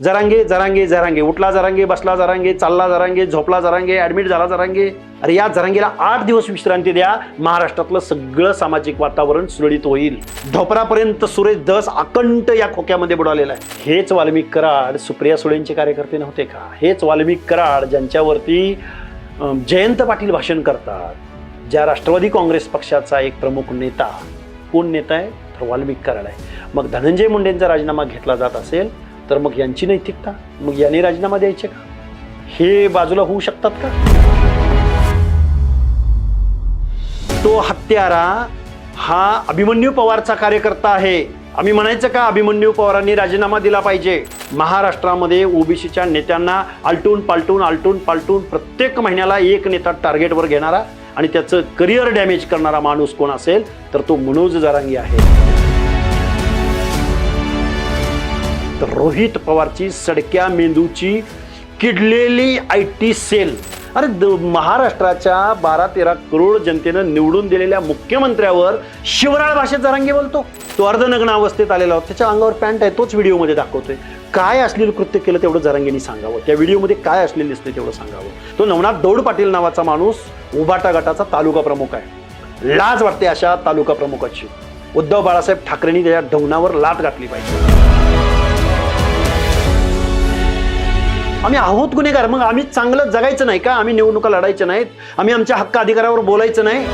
जरांगे जरांगे जरांगे. उठला जरांगे बसला जरांगे चालला जरांगे झोपला जरांगे ऍडमिट झाला जरांगे. अरे या जरांगेला आठ दिवस विश्रांती द्या. महाराष्ट्रातलं सगळं सामाजिक वातावरण सुरळीत होईल. ढोपरापर्यंत सुरेश दस अकंट या खोक्यामध्ये बुडालेला आहे. हेच वाल्मिक कराड सुप्रिया सुळेंचे कार्यकर्ते नव्हते का? हेच वाल्मिक कराड ज्यांच्यावरती जयंत पाटील भाषण करतात. ज्या राष्ट्रवादी काँग्रेस पक्षाचा एक प्रमुख नेता कोण नेता आहे? तर वाल्मिक कराड आहे. मग धनंजय मुंडेंचा राजीनामा घेतला जात असेल तर मग यांची नैतिकता? मग यांनी राजीनामा द्यायचे का? हे बाजूला होऊ शकतात का? तो हत्यारा हा अभिमन्यू पवारचा कार्यकर्ता आहे. आम्ही म्हणायचं का अभिमन्यू पवारांनी राजीनामा दिला पाहिजे? महाराष्ट्रामध्ये ओबीसीच्या नेत्यांना आलटून पालटून आलटून पालटून प्रत्येक महिन्याला एक नेता टार्गेटवर घेणारा आणि त्याचं करिअर डॅमेज करणारा माणूस कोण असेल तर तो मनोज जरांगी आहे. तर रोहित पवारची सडक्या मेंदूची किडलेली आय टी सेल. अरे द- महाराष्ट्राच्या बारा तेरा करोड जनतेनं निवडून दिलेल्या मुख्यमंत्र्यावर शिवराळ भाषेत जरांगे बोलतो. तो अर्धनग्न अवस्थेत आलेला होता. त्याच्या अंगावर पॅन्ट आहे तोच व्हिडिओमध्ये दाखवतोय. काय असलेलं कृत्य केलं तेवढं जरांगेनी सांगावं. त्या व्हिडिओमध्ये काय असलेलं दिसतंय तेवढं सांगावं. तो नवनाथ दौड पाटील नावाचा माणूस उबाटा गटाचा तालुका प्रमुख आहे. लाज वाटते अशा तालुका प्रमुखाची. उद्धव बाळासाहेब ठाकरेंनी त्याच्या ढवणावर लाट घातली पाहिजे. आम्ही आहोत गुन्हेगार. मग आम्ही चांगलं जगायचं नाही का? आम्ही निवडणुका लढायच्या नाहीत. आम्ही आमच्या हक्क अधिकारावर बोलायचं नाही.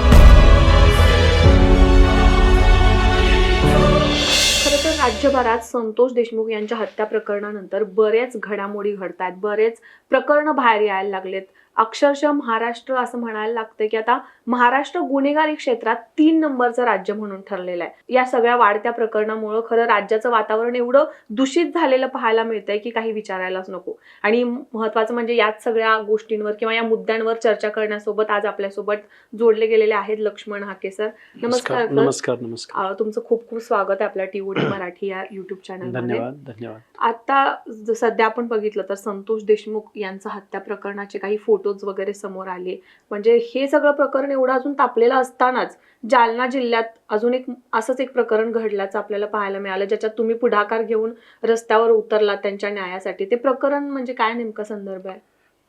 खरं तर राज्यभरात संतोष देशमुख यांच्या हत्या प्रकरणानंतर बरेच घडामोडी घडत आहेत बरेच प्रकरणं बाहेर यायला लागलेत. अक्षरशः महाराष्ट्र असं म्हणायला लागतं की आता महाराष्ट्र गुन्हेगारी क्षेत्रात तीन नंबरचं राज्य म्हणून ठरलेलं आहे. या सगळ्या वाढत्या प्रकरणामुळं खरं राज्याचं वातावरण एवढं दूषित झालेलं पाहायला मिळतंय की काही विचारायलाच नको. आणि महत्वाचं म्हणजे याच सगळ्या गोष्टींवर किंवा या मुद्द्यांवर चर्चा करण्यासोबत आज आपल्यासोबत जोडले गेलेले आहेत लक्ष्मण हाके सर. नमस्कार. नमस्कार नमस्कार तुमचं खूप खूप स्वागत आहे आपल्या टीओडी मराठी या युट्यूब चॅनलमध्ये धन्यवाद धन्यवाद. आता सध्या आपण बघितलं तर संतोष देशमुख यांचं हत्या प्रकरणाचे काही फोटोज वगैरे समोर आले. म्हणजे हे सगळं प्रकरण एवढा अजून तापलेला असतानाच जालना जिल्ह्यात अजून एक असंच एक प्रकरण घडल्याचं आपल्याला पाहायला मिळालं ज्याच्यात तुम्ही पुढाकार घेऊन रस्त्यावर उतरला त्यांच्या न्यायासाठी. ते प्रकरण म्हणजे काय नेमका संदर्भ आहे?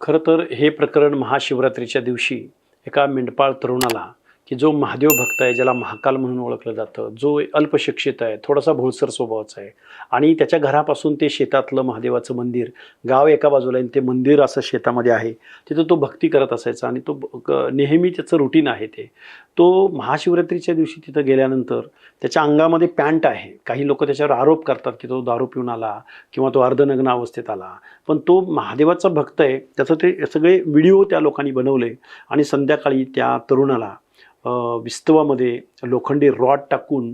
खरं तर हे प्रकरण महाशिवरात्रीच्या दिवशी एका मेंढपाळ तरुणाला की जो महादेव भक्त आहे ज्याला महाकाल म्हणून ओळखलं जातं जो अल्पशिक्षित आहे थोडासा भोळसर स्वभावाचा आहे आणि त्याच्या घरापासून ते शेतातलं महादेवाचं मंदिर गाव एका बाजूला आहे आणि ते मंदिर असं शेतामध्ये आहे तिथं तो भक्ती करत असायचा आणि तो क- नेहमी त्याचं रुटीन आहे ते. तो महाशिवरात्रीच्या दिवशी तिथं गेल्यानंतर त्याच्या अंगामध्ये पॅन्ट आहे. काही लोक त्याच्यावर आरोप करतात की तो दारू पिऊन आला किंवा तो अर्धनग्न अवस्थेत आला. पण तो महादेवाचा भक्त आहे त्याचं ते सगळे व्हिडिओ त्या लोकांनी बनवले आणि संध्याकाळी त्या तरुणाला विस्तवामध्ये लोखंडी रॉड टाकून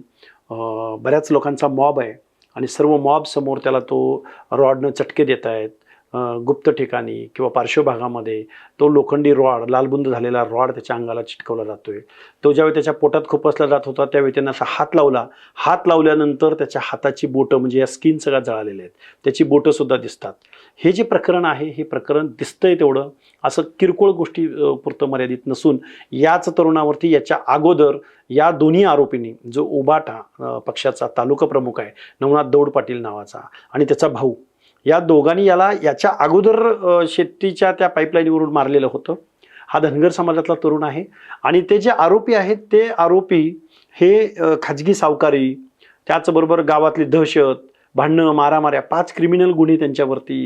बऱ्याच लोकांचा मॉब आहे. आणि सर्व मॉब समोर त्याला तो रॉडनं चटके देत आहेत. गुप्त ठिकाणी किंवा पार्श्वभागामध्ये तो लोखंडी रॉड लालबुंद झालेला रॉड त्याच्या अंगाला चिटकवला जातोय. तो ज्यावेळी त्याच्या पोटात खुपसला जात होता त्यावेळी त्यानं असा हात लावला. हात लावल्यानंतर त्याच्या हाताची बोटं म्हणजे या स्किन सगळ्या जळालेल्या आहेत. त्याची बोटंसुद्धा दिसतात. हे जे प्रकरण आहे हे प्रकरण दिसतंय तेवढं. असं किरकोळ गोष्टी पुरतं मर्यादित नसून याच तरुणावरती याच्या अगोदर या दोन्ही आरोपींनी जो उबाटा पक्षाचा तालुका प्रमुख आहे नवनाथ दौड पाटील नावाचा आणि त्याचा भाऊ या दोघांनी याला याच्या अगोदर शेतीच्या त्या पाईपलाईनवरून मारलेलं होतं. हा धनगर समाजातला तरुण आहे आणि ते जे आरोपी आहेत ते आरोपी हे खाजगी सावकारी त्याचबरोबर गावातली दहशत भांडणं मारामाऱ्या पाच क्रिमिनल गुन्हे त्यांच्यावरती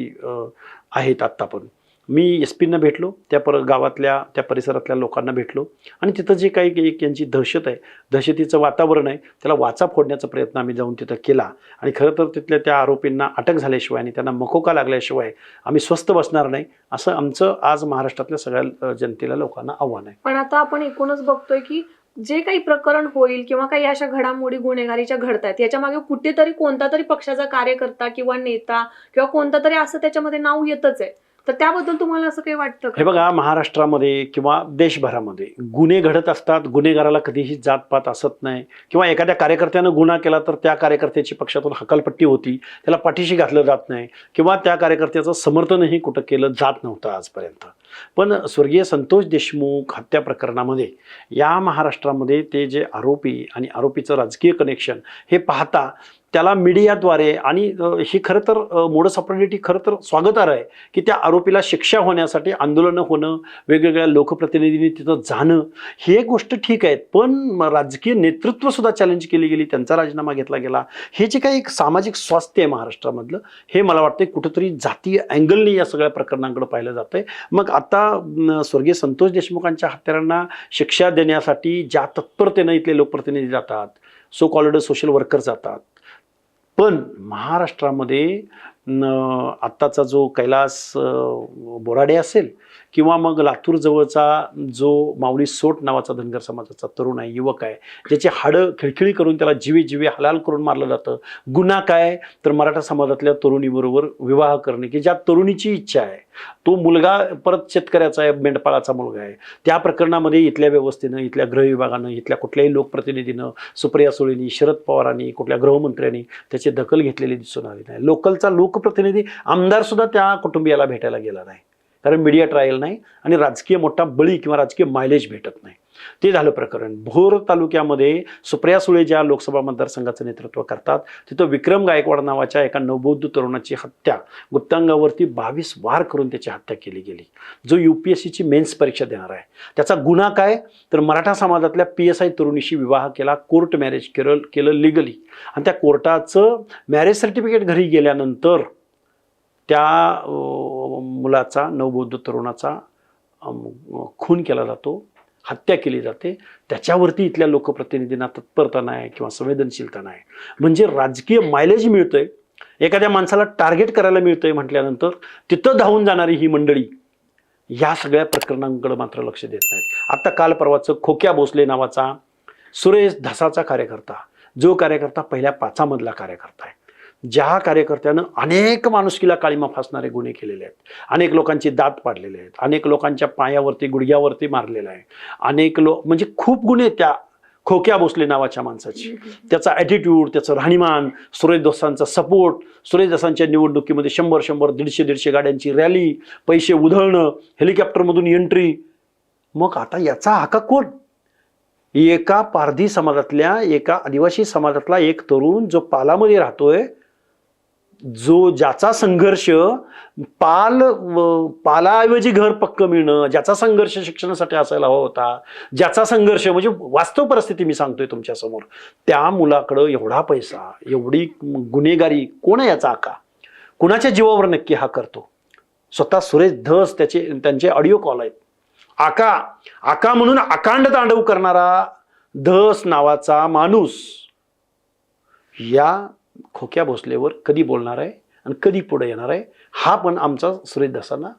आहेत आत्ता पण मी एस पींना भेटलो त्या पर गावातल्या त्या परिसरातल्या लोकांना भेटलो. आणि तिथं जे काही एक यांची दहशत आहे दहशतीचं वातावरण आहे त्याला वाचा फोडण्याचा प्रयत्न आम्ही जाऊन तिथं केला. आणि खरं तर तिथल्या त्या आरोपींना अटक झाल्याशिवाय आणि त्यांना मकोका लागल्याशिवाय आम्ही स्वस्त बसणार नाही असं आमचं आज महाराष्ट्रातल्या सगळ्या जनतेला लोकांना आव्हान आहे. पण आता आपण एकूणच बघतोय की जे काही प्रकरण होईल किंवा काही अशा घडामोडी गुन्हेगारीच्या घडतायत याच्या मागे कुठेतरी कोणता तरी पक्षाचा कार्यकर्ता किंवा नेता किंवा कोणता तरी असं त्याच्यामध्ये नाव येतच आहे. तर त्याबद्दल तुम्हाला असं काही वाटतं हे बघा महाराष्ट्रामध्ये किंवा देशभरामध्ये गुन्हे घडत असतात गुन्हेगाराला कधीही जातपात असत नाही. किंवा एखाद्या कार्यकर्त्यानं गुन्हा केला तर त्या कार्यकर्त्याची पक्षातून हकालपट्टी होती त्याला पाठीशी घातलं जात नाही किंवा त्या कार्यकर्त्याचं समर्थनही कुठं केलं जात नव्हतं आजपर्यंत. पण स्वर्गीय संतोष देशमुख हत्या प्रकरणामध्ये या महाराष्ट्रामध्ये ते जे आरोपी आणि आरोपीचं राजकीय कनेक्शन हे पाहता त्याला मीडियाद्वारे आणि ही खरं तर मोडस ऑपरेटिव्ह खरं तर स्वागतार्ह आहे की त्या आरोपीला शिक्षा होण्यासाठी आंदोलनं होणं वेगवेगळ्या लोकप्रतिनिधींनी तिथं जाणं हे गोष्ट ठीक आहेत. पण राजकीय नेतृत्वसुद्धा चॅलेंज केली गेली त्यांचा राजीनामा घेतला गेला. हे जे काही एक सामाजिक स्वास्थ्य आहे महाराष्ट्रामधलं हे मला वाटतं कुठंतरी जातीय अँगलनी या सगळ्या प्रकरणांकडे पाहिलं जातंय. मग आता स्वर्गीय संतोष देशमुखांच्या हत्यारांना शिक्षा देण्यासाठी ज्या तत्परतेनं इथले लोकप्रतिनिधी जातात सो कॉल्ड सोशल वर्कर जातात पण महाराष्ट्रामध्ये आत्ताचा जो कैलास बोराडे असेल किंवा मग लातूर जवळचा जो माऊली सोट नावाचा धनगर समाजाचा तरुण आहे युवक आहे ज्याची हाडं खिळखिळी करून त्याला जीवे जीवे हलाल करून मारलं जातं. गुन्हा काय? तर मराठा समाजातल्या तरुणीबरोबर विवाह करणे की ज्या तरुणीची इच्छा आहे. तो मुलगा परत शेतकऱ्याचा आहे मेंढपाळाचा मुलगा आहे. त्या प्रकरणामध्ये इथल्या व्यवस्थेनं इथल्या गृह विभागानं इथल्या कुठल्याही लोकप्रतिनिधीनं सुप्रिया सुळेनी शरद पवारांनी कुठल्या गृहमंत्र्यांनी त्याची दखल घेतलेली दिसून आली नाही. लोकलचा लोकप्रतिनिधी आमदार सुद्धा त्या कुटुंबियाला भेटायला गेला नाही. कारण मीडिया ट्रायल नाही आणि राजकीय मोठा बळी किंवा राजकीय मायलेज भेटत नाही. ते झालं प्रकरण. भोर तालुक्यामध्ये सुप्रिया सुळे ज्या लोकसभा मतदारसंघाचं नेतृत्व करतात तिथं विक्रम गायकवाड नावाच्या एका नवबौद्ध तरुणाची हत्या. गुप्तांगावरती बावीस वार करून त्याची हत्या केली गेली. जो यू पी एस सीची मेन्स परीक्षा देणार आहे. त्याचा गुन्हा काय? तर मराठा समाजातल्या पी एस आय तरुणीशी विवाह केला. कोर्ट मॅरेज केलं केलं लिगली आणि त्या कोर्टाचं मॅरेज सर्टिफिकेट घरी गेल्यानंतर त्या मुलाचा नवबौद्ध तरुणाचा खून केला जातो हत्या केली जाते. त्याच्यावरती इथल्या लोकप्रतिनिधींना तत्परता नाही किंवा संवेदनशीलता नाही. म्हणजे राजकीय मायलेज मिळतंय. एखाद्या माणसाला टार्गेट करायला मिळतंय म्हटल्यानंतर तिथं धावून जाणारी ही मंडळी या सगळ्या प्रकरणांकडे मात्र लक्ष देत नाहीत. आता काल परवाचं खोक्या भोसले नावाचा सुरेश धसाचा कार्यकर्ता जो कार्यकर्ता पहिल्या पाचामधला कार्यकर्ता आहे. ज्या कार्यकर्त्यानं अनेक माणुसकीला काळीमा फासणारे गुन्हे केलेले आहेत अनेक लोकांची दात पाडलेले आहेत अनेक लोकांच्या पायावरती गुडघ्यावरती मारलेलं आहे अनेक लोक म्हणजे खूप गुन्हे त्या खोक्या भोसले नावाच्या माणसाची. त्याचा ॲटिट्यूड त्याचं राहणीमान सुरेश दोसांचा सपोर्ट सुरेश दोसांच्या निवडणुकीमध्ये शंभर शंभर दीडशे दीडशे गाड्यांची रॅली पैसे उधळणं हेलिकॉप्टरमधून एंट्री मग आता याचा हाका कोण? एका पारधी समाजातल्या एका आदिवासी समाजातला एक तरुण जो पालामध्ये राहतोय जो ज्याचा संघर्ष पाल पालाऐवजी घर पक्क मिळणं ज्याचा संघर्ष शिक्षणासाठी असायला हवा होता ज्याचा संघर्ष म्हणजे वास्तव परिस्थिती मी सांगतोय तुमच्यासमोर त्या मुलाकडं एवढा पैसा एवढी गुन्हेगारी कोण आहे याचा आका? कुणाच्या जीवावर नक्की हा करतो? स्वतः सुरेश धस त्याचे त्यांचे ऑडिओ कॉल आहेत. आका आका म्हणून अकांड तांडव करणारा धस नावाचा माणूस या खोक्या भोसलेवर कधी बोलणार आहे आणि कधी पुढे येणार आहे हा पण आमचा सुरेश दासांना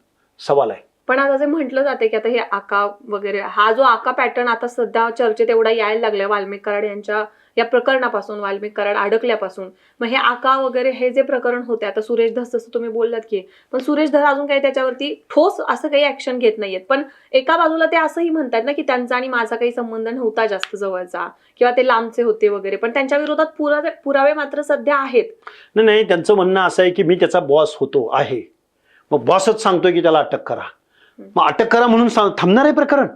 सवाल आहे. पण आता जे म्हटलं जाते की आता हे आका वगैरे हा जो आका पॅटर्न आता सध्या चर्चेत एवढा यायला लागलाय वाल्मिक कराड यांच्या या प्रकरणापासून वाल्मिक कराड अडकल्यापासून. मग हे आका वगैरे हे जे प्रकरण होते आता सुरेश धस जसं तुम्ही बोललात की पण सुरेश धस अजून काही त्याच्यावरती ठोस असं काही ऍक्शन घेत नाहीयेत. पण एका बाजूला ते असंही म्हणतात ना की त्यांचा आणि माझा काही संबंध नव्हता जास्त जवळचा किंवा ते लांबचे होते वगैरे. पण त्यांच्या विरोधात पुरावे पुरावे मात्र सध्या आहेत. नाही त्यांचं म्हणणं असं आहे की मी त्याचा बॉस होतो आहे. मग बॉसच सांगतोय की त्याला अटक करा. मग अटक करा म्हणून सांग थांबणार आहे प्रकरण.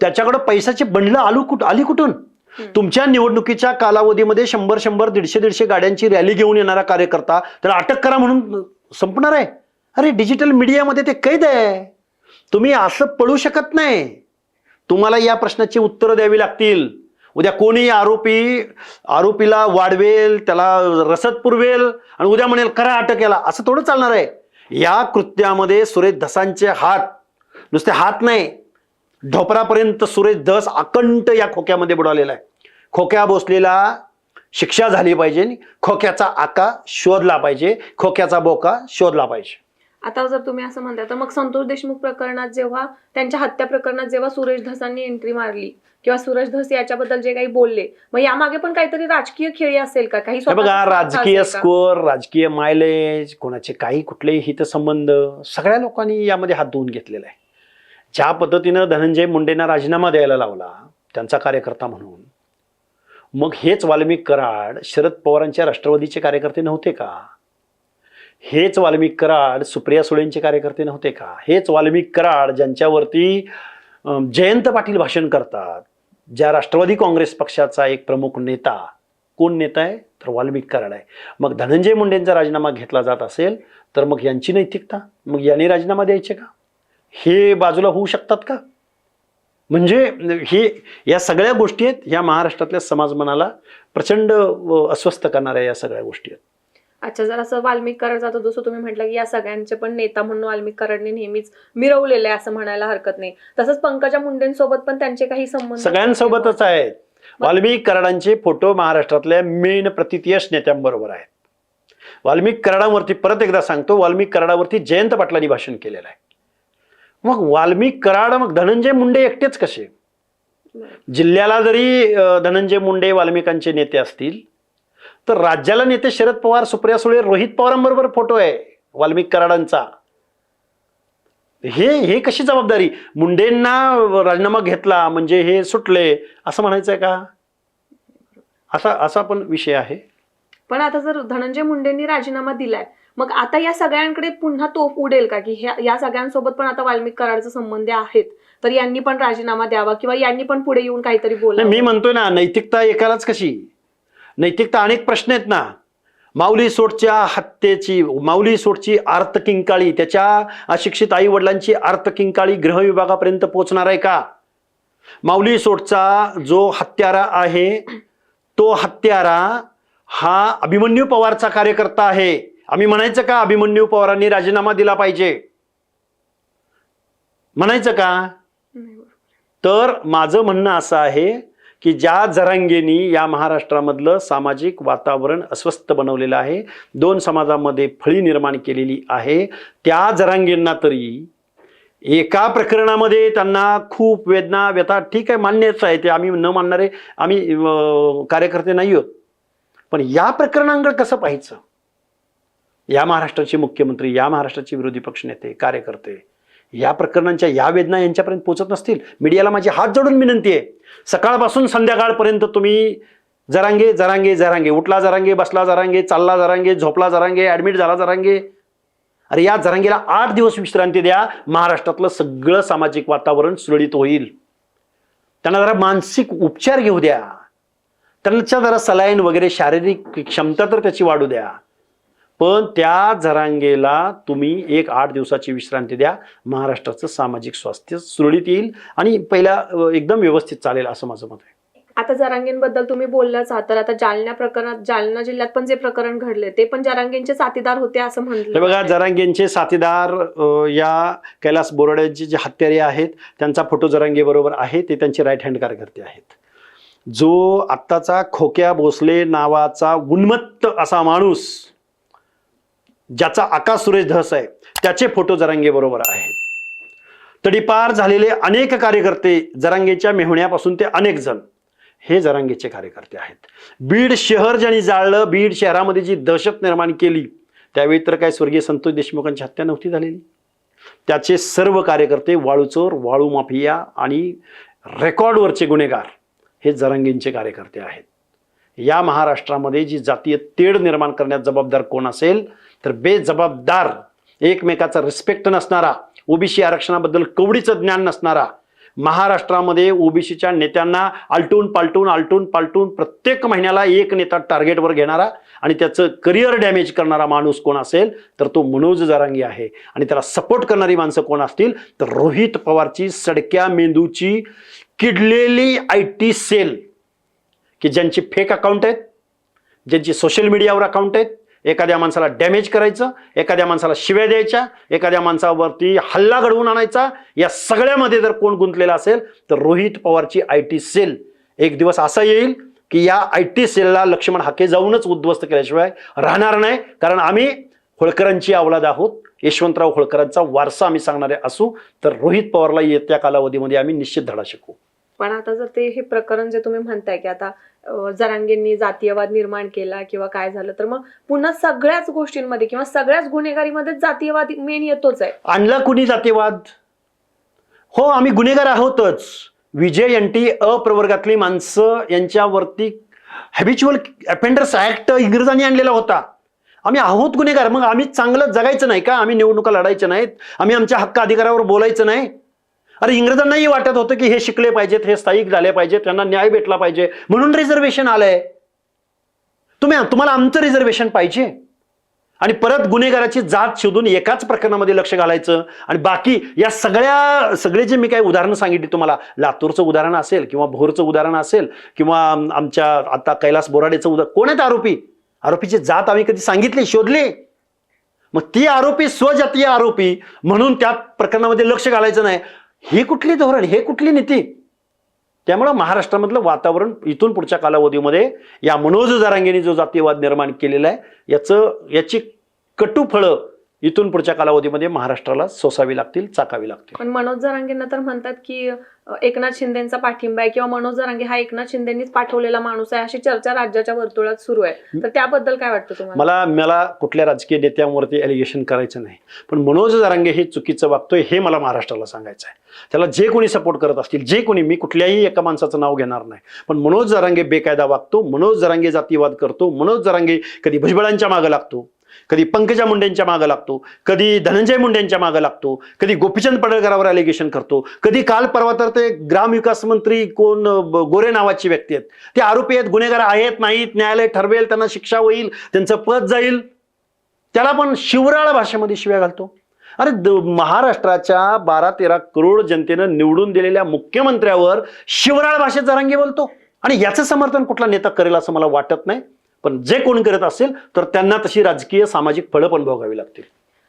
त्याच्याकडे पैशाची बंडलं आलू कुठ आली कुठून. तुमच्या निवडणुकीच्या कालावधीमध्ये शंभर शंभर दीडशे दीडशे गाड्यांची रॅली घेऊन येणारा कार्यकर्ता त्याला अटक करा म्हणून संपणार आहे. अरे डिजिटल मीडियामध्ये ते कैद आहे. तुम्ही असं पळू शकत नाही. तुम्हाला या प्रश्नाची उत्तरं द्यावी लागतील. उद्या कोणी आरोपी आरोपीला वाढवेल त्याला रसद पुरवेल आणि उद्या म्हणेल करा अटक याला. असं थोडं चालणार आहे. या कृत्यामध्ये सुरेश धसांचे हात नुसते हात नाही ढोपरापर्यंत सुरेश धस अकंठ या खोक्यामध्ये बुडालेला आहे. खोक्या बसलेला शिक्षा झाली पाहिजे खोक्याचा आका शोधला पाहिजे खोक्याचा बोका शोधला पाहिजे. आता जर तुम्ही असं म्हणता तर मग संतोष देशमुख प्रकरणात जेव्हा त्यांच्या हत्या प्रकरणात जेव्हा सुरेश धसांनी एंट्री मारली किंवा सुरेश धस याच्याबद्दल जे काही बोलले मग यामागे पण काहीतरी राजकीय खेळी असेल का? काही बघा राजकीय? स्कोअर राजकीय मायलेज कोणाचे काही कुठलेही हितसंबंध सगळ्या लोकांनी यामध्ये हात धुवून घेतलेला आहे. ज्या पद्धतीनं धनंजय मुंडेंना राजीनामा द्यायला लावला त्यांचा कार्यकर्ता म्हणून मग हेच वाल्मिक कराड शरद पवारांच्या राष्ट्रवादीचे कार्यकर्ते नव्हते का? हेच वाल्मिक कराड सुप्रिया सुळेंचे कार्यकर्ते नव्हते का? हेच वाल्मिक कराड ज्यांच्यावरती जयंत पाटील भाषण करतात ज्या राष्ट्रवादी काँग्रेस पक्षाचा एक प्रमुख नेता. कोण नेता आहे? तर वाल्मिक कराड आहे. मग धनंजय मुंडेंचा राजीनामा घेतला जात असेल तर मग यांची नैतिकता? मग यांनी राजीनामा द्यायचे का? हे बाजूला होऊ शकतात का? म्हणजे हे या सगळ्या गोष्टी आहेत ह्या महाराष्ट्रातल्या समाज मनाला प्रचंड अस्वस्थ करणाऱ्या या सगळ्या गोष्टी आहेत. अच्छा जर असं वाल्मिक कराड जातो जसं तुम्ही म्हटलं की या सगळ्यांचे पण नेता म्हणून वाल्मिक कराडने नेहमीच मिरवलेले आहे असं म्हणायला हरकत नाही. तसंच पंकजा मुंडेंसोबत पण त्यांचे काही संबंध सगळ्यांसोबतच आहेत. वाल्मिक कराडांचे फोटो महाराष्ट्रातल्या मेन प्रतितीयश नेत्यांबरोबर आहेत. वाल्मिक कराडावरती परत एकदा सांगतो वाल्मिक कराडावरती जयंत पाटलांनी भाषण केलेलं आहे. मग वाल्मिक कराड मग धनंजय मुंडे एकटेच कसे? जिल्ह्याला जरी धनंजय मुंडे वाल्मिकांचे नेते असतील तर राज्याला नेते शरद पवार सुप्रिया सुळे रोहित पवारांबरोबर फोटो आहे वाल्मिक कराडांचा. हे हे कशी जबाबदारी? मुंडेंना राजीनामा घेतला म्हणजे हे सुटले असं म्हणायचंय का? असा असा पण विषय आहे. पण आता जर धनंजय मुंडेंनी राजीनामा दिलाय मग आता या सगळ्यांकडे पुन्हा तोफ उडेल का? की ह्या- या सगळ्यांसोबत पण आता वाल्मिक कराडचे संबंध आहेत. तर यांनी पण राजीनामा द्यावा किंवा यांनी पण पुढे येऊन काहीतरी नाही, मी म्हणतोय ना नैतिकता एकालाच कशी? नैतिकता अनेक प्रश्न आहेत ना. माऊली सोटच्या हत्येची माऊली सोटची आर्त किंकाळी त्याच्या अशिक्षित आई वडिलांची आर्त किंकाळी गृह विभागापर्यंत पोहोचणार आहे का? माऊली सोटचा जो हत्यारा आहे तो हत्यारा हा अभिमन्यू पवारचा कार्यकर्ता आहे. आम्ही म्हणायचं का अभिमन्यू पवारांनी राजीनामा दिला पाहिजे? म्हणायचं का. तर माझं म्हणणं असं आहे की ज्या जरांगेनी या महाराष्ट्रामधलं सामाजिक वातावरण अस्वस्थ बनवलेलं आहे दोन समाजामध्ये फळी निर्माण केलेली आहे त्या जरांगेंना तरी एका प्रकरणामध्ये त्यांना खूप वेदना व्यथा ठीक आहे मान्यच आहे ते आम्ही न मानणारे आम्ही कार्यकर्ते नाही आहोत. पण या प्रकरणांकडे कसं पाहायचं? या महाराष्ट्राचे मुख्यमंत्री या महाराष्ट्राचे विरोधी पक्षनेते कार्यकर्ते या प्रकरणांच्या या वेदना यांच्यापर्यंत पोहोचत नसतील. मीडियाला माझी हात जोडून विनंती आहे. सकाळपासून संध्याकाळपर्यंत तुम्ही जरांगे जरांगे जरांगे उठला जरांगे बसला जरांगे चालला जरांगे झोपला जरांगे ऍडमिट झाला जरांगे. अरे या जरांगेला आठ दिवस विश्रांती द्या. महाराष्ट्रातलं सगळं सामाजिक वातावरण सुरळीत होईल. त्यांना जरा मानसिक उपचार घेऊ द्या. त्यांच्या जरा सलाईन वगैरे शारीरिक क्षमता तर त्याची वाढू द्या. पण त्या जरांगेला तुम्ही एक आठ दिवसाची विश्रांती द्या. महाराष्ट्राचं सामाजिक स्वास्थ्य सुरळीत येईल आणि पहिला अ, एकदम व्यवस्थित चालेल असं माझं मत आहे. आता जरांगेंबद्दल तुम्ही बोललाच आहात तर आता जालना प्रकरणात जालना जिल्ह्यात पण जे प्रकरण घडले ते पण जरांगेंचे साथीदार होते असं हे म्हटलं बघा. जरांगेंचे साथीदार या कैलास बोराड्यांचे जे हत्यारे आहेत त्यांचा फोटो जरांगे बरोबर आहे ते त्यांचे राईट हँड कार्यकर्ते आहेत. जो आत्ताचा खोक्या भोसले नावाचा उन्मत्त असा माणूस ज्याचा आकाश सुरेश धस आहे त्याचे फोटो जरांगे बरोबर आहेत. तडीपार झालेले अनेक कार्यकर्ते जरांगेच्या मेहुण्यापासून ते अनेक जण हे जरांगेचे कार्यकर्ते आहेत. बीड शहर ज्यांनी जाळलं बीड शहरामध्ये जी दहशत निर्माण केली त्यावेळी तर काय स्वर्गीय संतोष देशमुखांची हत्या नव्हती झालेली? त्याचे सर्व कार्यकर्ते वाळूचोर वाळू माफिया आणि रेकॉर्डवरचे गुन्हेगार हे जरांगींचे कार्यकर्ते आहेत. या महाराष्ट्रामध्ये जी जातीय तेढ निर्माण करण्यात जबाबदार कोण असेल तर बेजबाबदार एकमेकाचा रिस्पेक्ट नसणारा ओबीसी आरक्षणाबद्दल कवडीचं ज्ञान नसणारा महाराष्ट्रामध्ये ओबीसीच्या नेत्यांना आलटून पालटून आलटून पालटून प्रत्येक महिन्याला एक नेता टार्गेटवर घेणारा आणि त्याचं करिअर डॅमेज करणारा माणूस कोण असेल तर तो मनोज जरांगी आहे. आणि त्याला सपोर्ट करणारी माणसं कोण असतील तर रोहित पवारची सडक्या मेंदूची किडलेली आय टी सेल की ज्यांची फेक अकाउंट आहेत ज्यांची सोशल मीडियावर अकाउंट आहेत एखाद्या माणसाला डॅमेज करायचं एखाद्या माणसाला शिव्या द्यायच्या एखाद्या माणसावरती हल्ला घडवून आणायचा या सगळ्यामध्ये जर कोण गुंतलेला असेल तर रोहित पवारची आय टी सेल एक दिवस असा येईल की या आय टी सेलला लक्ष्मण हाके जाऊनच उद्ध्वस्त केल्याशिवाय राहणार नाही. कारण आम्ही होळकरांची अवलाद आहोत. यशवंतराव होळकरांचा वारसा आम्ही सांगणारे असू. तर रोहित पवारला येत्या कालावधीमध्ये आम्ही निश्चित धडा शिकू. पण आता जर ते हे प्रकरण जे तुम्ही म्हणताय की आता जरांगेंनी जातीयवाद निर्माण केला किंवा काय झालं तर मग पुन्हा सगळ्याच गोष्टींमध्ये किंवा सगळ्याच गुन्हेगारीमध्ये जातीयवाद मेन येतोच आहे. आणला कुणी जातीयवाद? हो आम्ही गुन्हेगार आहोतच. विजय यांटी अप्रवर्गातली माणसं यांच्यावरती हॅबिच्युअल अपेंडर्स ऍक्ट इंग्रजांनी आणलेला होता. आम्ही आहोत गुन्हेगार मग आम्ही चांगलं जगायचं नाही का? आम्ही निवडणुका लढायच्या नाहीत. आम्ही आमच्या हक्क अधिकारावर बोलायचं नाही. अरे इंग्रजांनाही वाटत होतं की हे शिकले पाहिजेत हे स्थायिक झाले पाहिजेत त्यांना न्याय भेटला पाहिजे. म्हणून रिझर्वेशन आलंय. तुम्ही तुम्हाला आमचं रिझर्वेशन पाहिजे. आणि परत गुन्हेगाराची जात शोधून एकाच प्रकरणामध्ये लक्ष घालायचं. आणि बाकी या सगळ्या सगळे जे मी काही उदाहरणं सांगितली तुम्हाला लातूरचं उदाहरण असेल किंवा भोरचं उदाहरण असेल किंवा आमच्या आता कैलास बोराडेचं उदाहरण कोण आहेत आरोपी? आरोपीची जात आम्ही कधी सांगितली शोधली? मग ती आरोपी स्वजातीय आरोपी म्हणून त्या प्रकरणामध्ये लक्ष घालायचं नाही. ही कुठली धोरण हे कुठली नीती? त्यामुळं महाराष्ट्रामधलं वातावरण इथून पुढच्या कालावधीमध्ये या मनोज जारांगेने जो जातीयवाद निर्माण केलेला आहे याचं याची कटू फळं इथून पुढच्या कालावधीमध्ये महाराष्ट्राला सोसावी लागतील चाकावी लागतील. पण मनोज जरांगेंना तर म्हणतात की एकनाथ शिंदेचा पाठिंबा आहे किंवा मनोज जरांगे हा एकनाथ शिंदेनीच पाठवलेला माणूस आहे अशी चर्चा राज्याच्या वर्तुळात सुरू आहे. तर त्याबद्दल काय वाटतं तुम्हाला? मला मला कुठल्या राजकीय नेत्यांवरती एलिगेशन करायचं नाही. पण मनोज जरांगे हे चुकीचं वागतोय हे मला महाराष्ट्राला सांगायचं आहे. त्याला जे कोणी सपोर्ट करत असतील जे कोणी मी कुठल्याही एका माणसाचं नाव घेणार नाही. पण मनोज जरांगे बेकायदा वागतो मनोज जरांगे जातीवाद करतो मनोज जरांगे कधी भुजबळांच्या मागं लागतो कधी पंकजा मुंडेंच्या मागं लागतो कधी धनंजय मुंडेंच्या मागं लागतो कधी गोपीचंद पडळकरावर अलिगेशन करतो कधी काल परवा तर ते ग्रामविकास मंत्री कोण गोरे नावाची व्यक्ती आहेत. ते आरोपी आहेत गुन्हेगार आहेत नाहीत न्यायालय ठरवेल त्यांना शिक्षा होईल त्यांचं पद जाईल. त्याला पण शिवराळ भाषेमध्ये शिव्या घालतो. अरे महाराष्ट्राच्या बारा तेरा करोड जनतेनं निवडून दिलेल्या मुख्यमंत्र्यावर शिवराळ भाषेत जरांगी बोलतो. आणि याचं समर्थन कुठला नेता करेल असं मला वाटत नाही. पण जे कोण करत असेल तर त्यांना तशी राजकीय सामाजिक फळं पण भोगावी लागतील.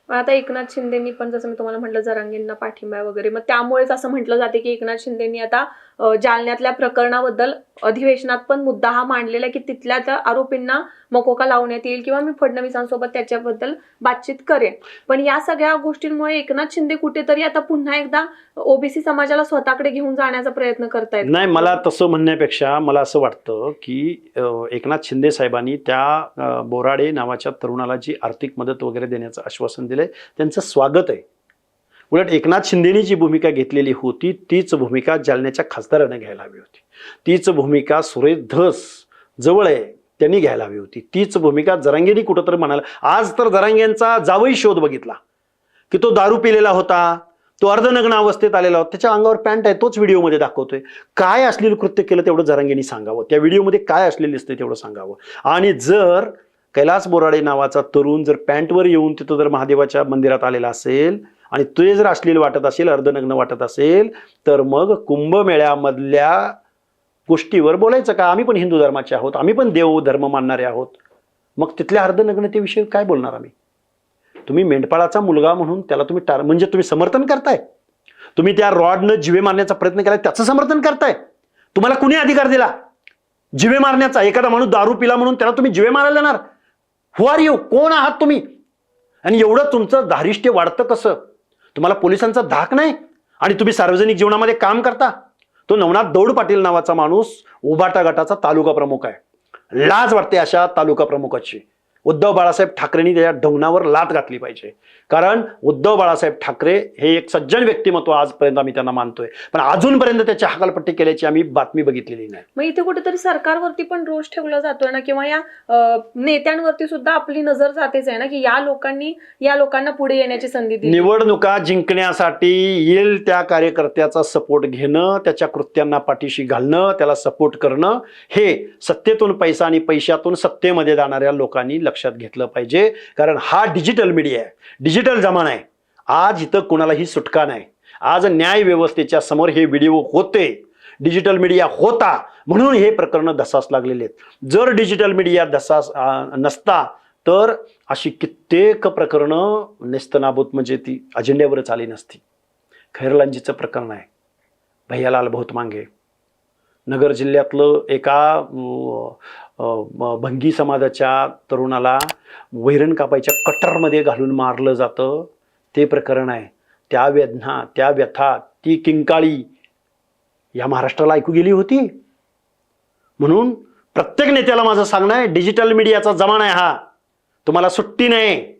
आता एकनाथ शिंदेनी पण जसं मी तुम्हाला म्हटलं जरांगींना पाठिंबा वगैरे मग त्यामुळेच असं म्हटलं जाते की एकनाथ शिंदेनी आता जालन्यातल्या प्रकरणाबद्दल अधिवेशनात पण मुद्दा हा मांडलेला आहे की तिथल्या त्या आरोपींना मकोका लावण्यात येईल किंवा मी फडणवीसांसोबत त्याच्याबद्दल बातचीत करेन. पण या सगळ्या गोष्टींमुळे एकनाथ शिंदे कुठेतरी आता पुन्हा एकदा ओबीसी समाजाला स्वतःकडे घेऊन जाण्याचा प्रयत्न करतायत. नाही मला तसं म्हणण्यापेक्षा मला असं वाटतं की एकनाथ शिंदे साहेबांनी त्या बोराडे नावाच्या तरुणाला जी आर्थिक मदत वगैरे देण्याचं आश्वासन दिलंय त्यांचं स्वागत आहे. उलट एकनाथ शिंदेनी जी भूमिका घेतलेली होती तीच भूमिका जालन्याच्या खासदारानं घ्यायला हवी होती. तीच भूमिका सुरेश धस जवळ आहे त्यांनी घ्यायला हवी होती. तीच भूमिका जरांगेनी कुठंतरी म्हणाला. आज तर जरांगेंचा जावई शोध बघितला की तो दारू पिलेला होता तो अर्धनग्न अवस्थेत आलेला होता. त्याच्या अंगावर पॅन्ट आहे तोच व्हिडिओमध्ये दाखवतोय. काय असलेलं कृत्य केलं तेवढं जरांगेनी सांगावं? त्या व्हिडिओमध्ये काय असलेलं दिसतंय तेवढं सांगावं? आणि जर कैलास बोराडे नावाचा तरुण जर पॅन्टवर येऊन तिथं जर महादेवाच्या मंदिरात आलेला असेल आणि ते जर अश्लील वाटत असेल अर्धनग्न वाटत असेल तर मग कुंभमेळ्यामधल्या गोष्टीवर बोलायचं का? आम्ही पण हिंदू धर्माचे आहोत आम्ही पण देव धर्म मानणारे आहोत. मग तिथल्या अर्धनग्नतेविषयी काय बोलणार आम्ही? तुम्ही मेंढपाळाचा मुलगा म्हणून त्याला तुम्ही टार म्हणजे तुम्ही समर्थन करताय. तुम्ही त्या रॉडनं जिवे मारण्याचा प्रयत्न केला त्याचं समर्थन करताय. तुम्हाला कुणी अधिकार दिला? जिवे मारण्याचा एखादा माणूस दारू पिला म्हणून त्याला तुम्ही जिवे मारायला जाणार हु आर यू कोण आहात तुम्ही? आणि एवढं तुमचं धारिष्ट्य वाढतं कसं? तुम्हाला पोलिसांचा धाक नाही? आणि तुम्ही सार्वजनिक जीवनामध्ये काम करता? तो नवनाथ दौड पाटील नावाचा माणूस उभाटा गटाचा तालुका प्रमुख आहे. लाज वाटते अशा तालुका प्रमुखाची. उद्धव बाळासाहेब ठाकरेंनी त्याच्या ढवणावर लात घातली पाहिजे. कारण उद्धव बाळासाहेब ठाकरे हे एक सज्जन व्यक्तिमत्व आजपर्यंत आम्ही त्यांना मानतोय. पण अजूनपर्यंत त्याची हकालपट्टी केल्याची आम्ही बातमी बघितलेली नाही. मग इथे कुठेतरी सरकारवरती पण रोष ठेवला जातोय ना किंवा या नेत्यांवरती सुद्धा आपली नजर जातेच आहे ना की या लोकांनी या लोकांना पुढे येण्याची संधी दिली. निवडणुका जिंकण्यासाठी येईल त्या कार्यकर्त्याचा सपोर्ट घेणं त्याच्या कृत्यांना पाठीशी घालणं त्याला सपोर्ट करणं हे सत्तेतून पैसा आणि पैशातून सत्तेमध्ये जाणाऱ्या लोकांनी लक्षात घेतलं पाहिजे. कारण हा डिजिटल मीडिया आहे. डिजिटल जमाना आहे. आज इथं कुणालाही सुटका नाही. आज न्याय व्यवस्थेच्या समोर हे व्हिडिओ होते. डिजिटल मीडिया होता. म्हणून हे प्रकरण धसास लागलेले आहेत. जर डिजिटल मीडिया धसास नसता तर अशी कित्येक प्रकरणं नेस्तनाबूत म्हणजे ती अजेंड्यावरच आली नसती. खैरलांजीचं प्रकरण आहे. भैयालाल मांगे. नगर जिल्ह्यातलं एका भंगी समाजाच्या तरुणाला वैरण कापायच्या कटरमध्ये घालून मारलं जातं. ते प्रकरण आहे. त्या वेदना त्या व्यथा ती किंकाळी या महाराष्ट्राला ऐकू गेली होती. म्हणून प्रत्येक नेत्याला माझं सांगणं आहे डिजिटल मीडियाचा जमाना आहे हा. तुम्हाला सुट्टी नाही.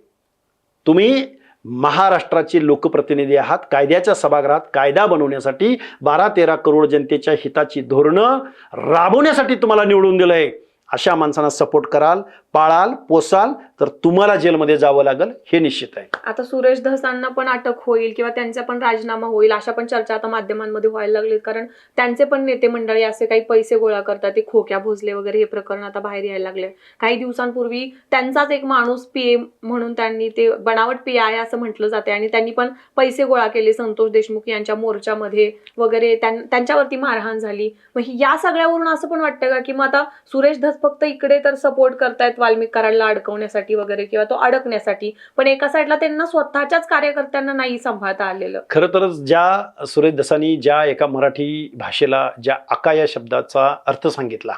तुम्ही महाराष्ट्राचे लोकप्रतिनिधी आहात. कायद्याच्या सभागृहात कायदा बनवण्यासाठी बारा तेरा करोड जनतेच्या हिताची धोरणं राबवण्यासाठी तुम्हाला निवडून दिलंय. अशा माणसांना सपोर्ट कराल पाळाल पोसाल तर तुम्हाला जेलमध्ये जावं लागेल हे निश्चित आहे. आता सुरेश धसांना पण अटक होईल किंवा त्यांचा पण राजीनामा होईल अशा पण चर्चा आता माध्यमांमध्ये व्हायला लागली कारण त्यांचे पण नेते मंडळी असे काही पैसे गोळा करतात ते खोक्या भोजले वगैरे हे प्रकरण आता बाहेर यायला लागले. काही दिवसांपूर्वी त्यांचाच एक माणूस पीएम म्हणून त्यांनी ते बनावट पी आहे असं म्हटलं जाते आणि त्यांनी पण पैसे गोळा केले संतोष देशमुख यांच्या मोर्चामध्ये वगैरे त्यांच्यावरती मारहाण झाली. मग या सगळ्यावरून असं पण वाटतं का की मग आता सुरेश धस फक्त इकडे तर सपोर्ट करतायत वाल्मिक कराडला अडकवण्यासाठी? वगैरे किंवा तो अडकण्यासाठी. पण एका साईडला त्यांना स्वतःच्याच कार्यकर्त्यांना नाही सांभाळता आलेलं. खरं तर ज्या सुरेश दसानी ज्या एका मराठी भाषेला ज्या आका या शब्दाचा अर्थ सांगितला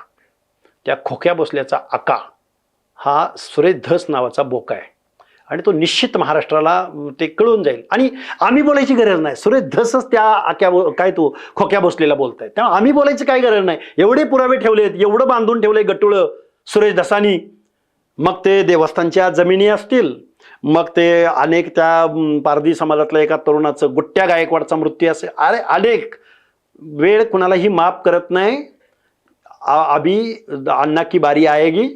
त्या खोक्या बसल्याचा आका हा सुरेश धस नावाचा बोका आहे. आणि तो निश्चित महाराष्ट्राला ते कळून जाईल. आणि आम्ही बोलायची गरज नाही. सुरेश धसच त्या आक्या काय तो खोक्या बसलेला बोलताय. त्यामुळे आम्ही बोलायची काय गरज नाही. एवढे पुरावे ठेवलेत एवढं बांधून ठेवलंय गटुळं सुरेश दसानी. मग ते देवस्थानच्या जमिनी असतील. मग ते अनेक त्या पारधी समाजातल्या एका तरुणाचं गुट्ट्या गायकवाडचा मृत्यू असेल अरे अनेक. वेळ कुणालाही माफ करत नाही. आ- अभी अन्ना की बारी आएगी.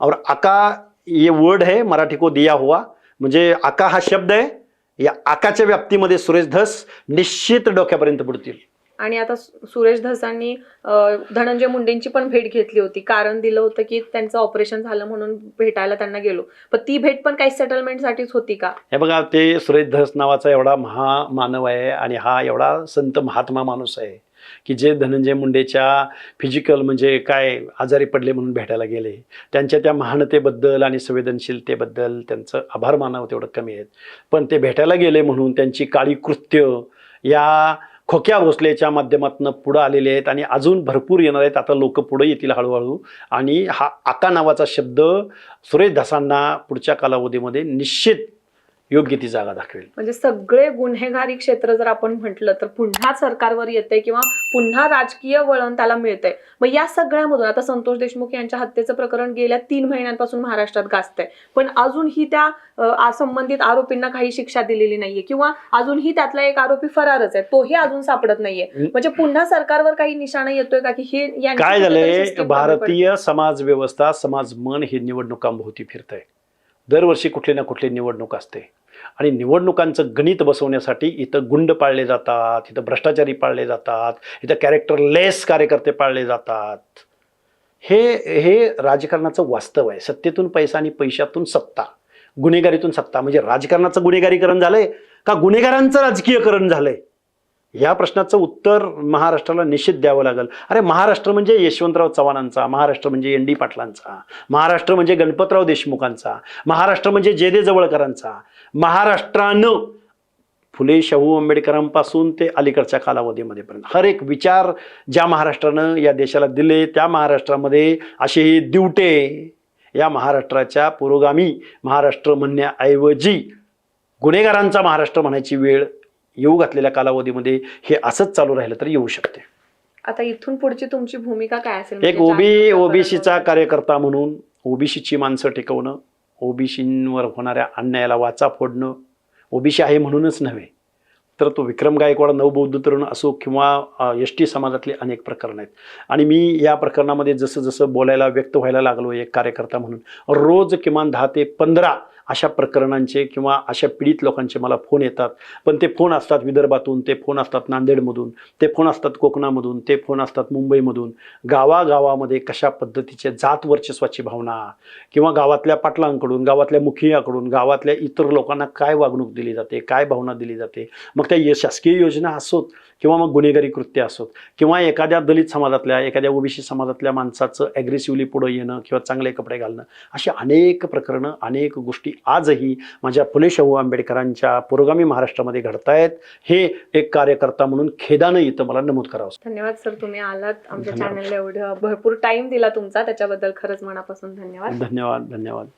और आका ये वर्ड है मराठी को दिया हुआ. म्हणजे आका हा शब्द आहे. या आकाच्या व्याप्तीमध्ये सुरेश धस निश्चित डोक्यापर्यंत पडतील आणि आता सुरेश धसांनी धनंजय मुंडेंची पण भेट घेतली होती. कारण दिलं होतं की त्यांचं ऑपरेशन झालं म्हणून भेटायला त्यांना गेलो. पण ती भेट पण काही सेटलमेंटसाठीच होती का? हे बघा ते सुरेश धस नावाचा एवढा महामानव आहे आणि हा एवढा संत महात्मा माणूस आहे की जे धनंजय मुंडेच्या फिजिकल म्हणजे काय आजारी पडले म्हणून भेटायला गेले. त्यांच्या त्या महानतेबद्दल आणि संवेदनशीलतेबद्दल त्यांचं आभार मानावं तेवढं कमी आहेत. पण ते भेटायला गेले म्हणून त्यांची काळी कृत्य या खोक्या भोसलेच्या माध्यमातून पुढं आलेले आहेत आणि अजून भरपूर येणार आहेत. आता लोक पुढे येतील हळूहळू. आणि हा आका नावाचा शब्द सुरेश धसांना पुढच्या कालावधीमध्ये निश्चित योग्य ती जागा दाखवेल. म्हणजे सगळे गुन्हेगारी क्षेत्र जर आपण म्हटलं तर पुन्हा सरकारवर येते किंवा पुन्हा राजकीय वळण त्याला मिळतंय. मग या सगळ्यामधून आता संतोष देशमुख यांच्या हत्येचं प्रकरण गेल्या तीन महिन्यांपासून महाराष्ट्रात गाजतंय. पण अजूनही त्या संबंधित आरोपींना काही शिक्षा दिलेली नाहीये किंवा अजूनही त्यातला एक आरोपी फरारच आहे. तोही अजून सापडत नाहीये. म्हणजे पुन्हा सरकारवर काही निशाणा येतोय का की हे काय झालंय? भारतीय समाज व्यवस्था समाज मन ही निवडणुकांभोवती फिरत आहे दरवर्षी कुठली ना कुठली निवडणूक असते. आणि निवडणुकांचं गणित बसवण्यासाठी इथं गुंड पाळले जातात इथं भ्रष्टाचारी पाळले जातात इथं कॅरेक्टरलेस कार्यकर्ते पाळले जातात. हे हे राजकारणाचं वास्तव आहे. सत्तेतून पैसा आणि पैशातून सत्ता. गुन्हेगारीतून सत्ता. म्हणजे राजकारणाचं गुन्हेगारीकरण झालंय का गुन्हेगारांचं राजकीयकरण झालंय? या प्रश्नाचं उत्तर महाराष्ट्राला निश्चित द्यावं लागेल. अरे महाराष्ट्र म्हणजे यशवंतराव चव्हाणांचा महाराष्ट्र म्हणजे एन डी पाटलांचा महाराष्ट्र म्हणजे गणपतराव देशमुखांचा महाराष्ट्र म्हणजे जे दे जवळकरांचा. महाराष्ट्रानं फुले शाहू आंबेडकरांपासून ते अलीकडच्या कालावधीमध्ये पर्यंत. हर एक विचार ज्या महाराष्ट्रानं या देशाला दिले त्या महाराष्ट्रामध्ये असे हे दिवटे या महाराष्ट्राच्या पुरोगामी महाराष्ट्र म्हणण्याऐवजी गुन्हेगारांचा महाराष्ट्र म्हणायची वेळ येऊ घातलेल्या कालावधीमध्ये हे असंच चालू राहिलं तर येऊ शकते. आता इथून पुढची तुमची भूमिका काय असेल? एक म्हणजे ओबी जातीय ओबीसीचा कार्यकर्ता म्हणून ओबीसीची माणसं टिकवणं ओबीसींवर होणाऱ्या अन्यायाला वाचा फोडणं ओबीसी आहे म्हणूनच नव्हे. तर तो विक्रम गायकवाड नवबौद्ध तरुण असो किंवा एस टी समाजातले अनेक प्रकरण आहेत. आणि मी या प्रकरणामध्ये जसं जसं बोलायला व्यक्त व्हायला लागलो एक कार्यकर्ता म्हणून रोज किमान दहा ते पंधरा अशा प्रकरणांचे किंवा अशा पीडित लोकांचे मला फोन येतात. पण ते फोन असतात विदर्भातून ते फोन असतात नांदेडमधून ते फोन असतात कोकणामधून ते फोन असतात मुंबईमधून. गावागावामध्ये कशा पद्धतीचे जात वर्चस्वाची भावना किंवा गावातल्या पाटलांकडून गावातल्या मुखियाकडून गावातल्या इतर लोकांना काय वागणूक दिली जाते काय भावना दिली जाते? मग त्या य- शासकीय योजना असोत किंवा मग गुन्हेगारी कृत्य असोत किंवा एखाद्या दलित समाजातल्या एखाद्या ओबीसी समाजातल्या माणसाचं ॲग्रेसिव्हली पुढं येणं किंवा चांगले कपडे घालणं अशी अनेक प्रकरणं अनेक गोष्टी आजही माझ्या फुले शाहू आंबेडकरांच्या पुरोगामी महाराष्ट्रामध्ये घडतायत. हे एक कार्यकर्ता म्हणून खेदानं इथं मला नमूद करावं धन्यवाद सर तुम्ही आलात. आमच्या. चॅनलला एवढं भरपूर टाइम दिला तुमचा. त्याच्याबद्दल खरंच मनापासून धन्यवाद. धन्यवाद धन्यवाद.